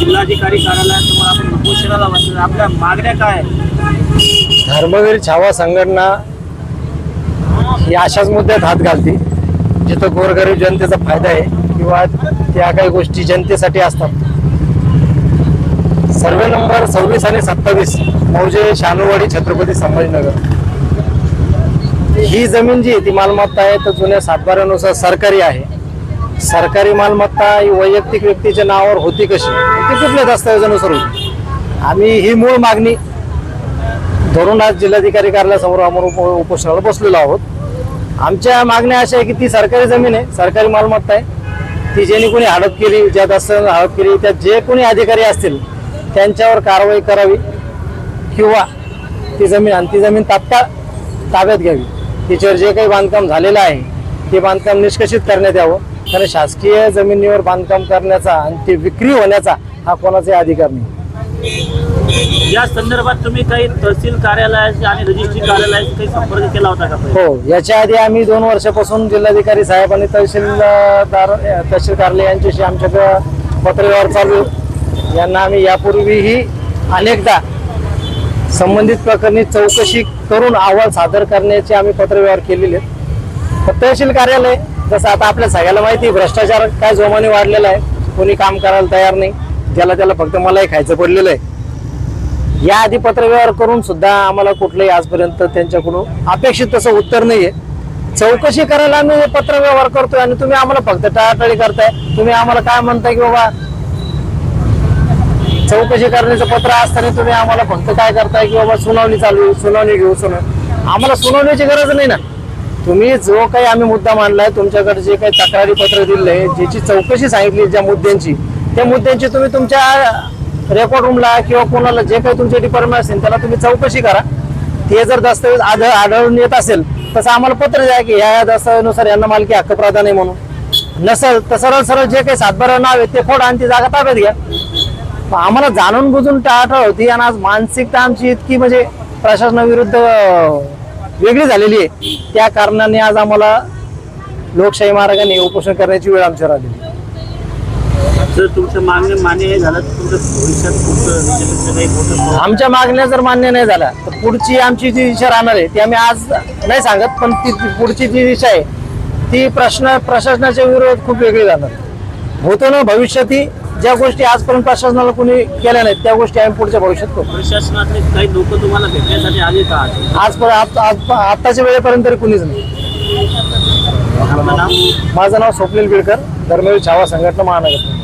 जिल्हाधिकारी कार्यालयासमोर आपण उपोषणाला बसलो आपल्या मागण्या काय धर्मवीर छावा संघटना ही अशाच मुद्द्यात हात घालते जिथं गोरगरीब जनतेचा फायदा आहे किंवा त्या काही गोष्टी जनतेसाठी असतात. सर्वे नंबर सव्वीस आणि सत्तावीस मौजे शानूवाडी छत्रपती संभाजीनगर. ही जमीन जी आहे ती मालमत्ता आहे तर जुन्या सातबाऱ्यानुसार सरकारी आहे. सरकारी मालमत्ता ही वैयक्तिक व्यक्तीच्या नावावर होती कशी? ती कुठल्या दस्तावेजानुसार होती? आम्ही ही मूळ मागणी धरून आज जिल्हाधिकारी कार्यालयासमोर आम्ही उप उपोषणाला बसलेलो आहोत. आमच्या मागण्या अशा आहे की ती सरकारी जमीन आहे सरकारी मालमत्ता आहे. ती ज्यांनी कोणी हडप केली ज्या दस्तावेज हडप केली त्यात जे कोणी अधिकारी असतील त्यांच्यावर कारवाई करावी किंवा ती जमीन आणि ती जमीन तात्काळ ताब्यात घ्यावी. तिच्यावर जे काही बांधकाम झालेलं आहे ते बांधकाम निष्कषित करण्यात यावं. कारण शासकीय जमिनीवर बांधकाम करण्याचा आणि ते विक्री होण्याचा हा कोणाचाही अधिकार नाही या संदर्भात तुम्ही काही तहसील कार्यालयाशी आणि रजिस्ट्री कार्यालयाशी काही संपर्क केला होता का? हो याच्या आधी आम्ही दोन वर्षापासून जिल्हाधिकारी साहेब आणि तहसीलदार तहसील कार्यालय यांच्याशी आमच्याकडं पत्रव्यवहार चालू. यांना आम्ही यापूर्वीही अनेकदा संबंधित प्रकरणी चौकशी करून अहवाल सादर करण्याचे आम्ही पत्रव्यवहार केलेले आहेत तहसील कार्यालय जसं आता आपल्या सगळ्याला माहिती भ्रष्टाचार काय जोमाने वाढलेला आहे कोणी काम करायला तयार नाही ज्याला त्याला फक्त मलाही खायचं पडलेलं आहे. या आधी पत्रव्यवहार करून सुद्धा आम्हाला कुठलंही आजपर्यंत त्यांच्याकडून अपेक्षित तसं उत्तर नाहीये. चौकशी करायला आम्ही हे पत्रव्यवहार करतोय आणि तुम्ही आम्हाला फक्त टाळाटाळी करताय. तुम्ही आम्हाला काय म्हणताय की बाबा चौकशी करण्याचं पत्र असताना तुम्ही आम्हाला फक्त काय करताय की बाबा सुनावणी चालू सुनावणी घेऊ सुनावणी. आम्हाला सुनावण्याची गरज नाही ना. तुम्ही जो काही आम्ही मुद्दा मांडलाय तुमच्याकडे जे काही तक्रारी पत्र दिले ज्याची चौकशी सांगितली ज्या मुद्द्यांची त्या मुद्द्यांची तुम्ही तुमच्या रेकॉर्ड रूमला किंवा कोणाला जे काही तुमचे डिपार्टमेंट असेल त्याला तुम्ही चौकशी करा. ते जर दस्तऐवज आढळ आढळून येत असेल तसं आम्हाला पत्र द्या की या या दस्तावेजानुसार यांना मालकी हक्क प्रदान आहे म्हणून. नसेल तर सरळ सरळ जे काही सातबारा नाव आहे ते फोड आणि ती जागा ताब्यात घ्या. आम्हाला जाणून बुजून टाळाटाळ होती आणि आज मानसिकता आमची इतकी म्हणजे प्रशासनाविरुद्ध वेगळी झालेली आहे. त्या कारणाने आज आम्हाला लोकशाही मार्गाने उपोषण करण्याची वेळ आमच्यावर. जर मागणी मान्य नाही झालं तर तुमचं भविष्यात काही मोठं आमच्या मागण्या जर मान्य नाही झाल्या तर पुढची आमची जी दिशा राहणार आहे ती आम्ही आज नाही सांगत पण ती पुढची जी दिशा आहे ती प्रश्न प्रशासनाच्या विरोधात खूप वेगळी जाणार होतो ना भविष्यातही ज्या गोष्टी आजपर्यंत प्रशासनाला कोणी केल्या नाहीत त्या गोष्टी आम्ही पुढच्या भविष्यात करू. प्रशासनातले काही लोक तुम्हाला भेटण्यासाठी आले का? आज? आजपर्यंत आज आताच्या वेळेपर्यंत तरी कुणीच नाही. माझं नाव स्वप्नील बिडकर धर्मवीर छावा संघटना महानगर.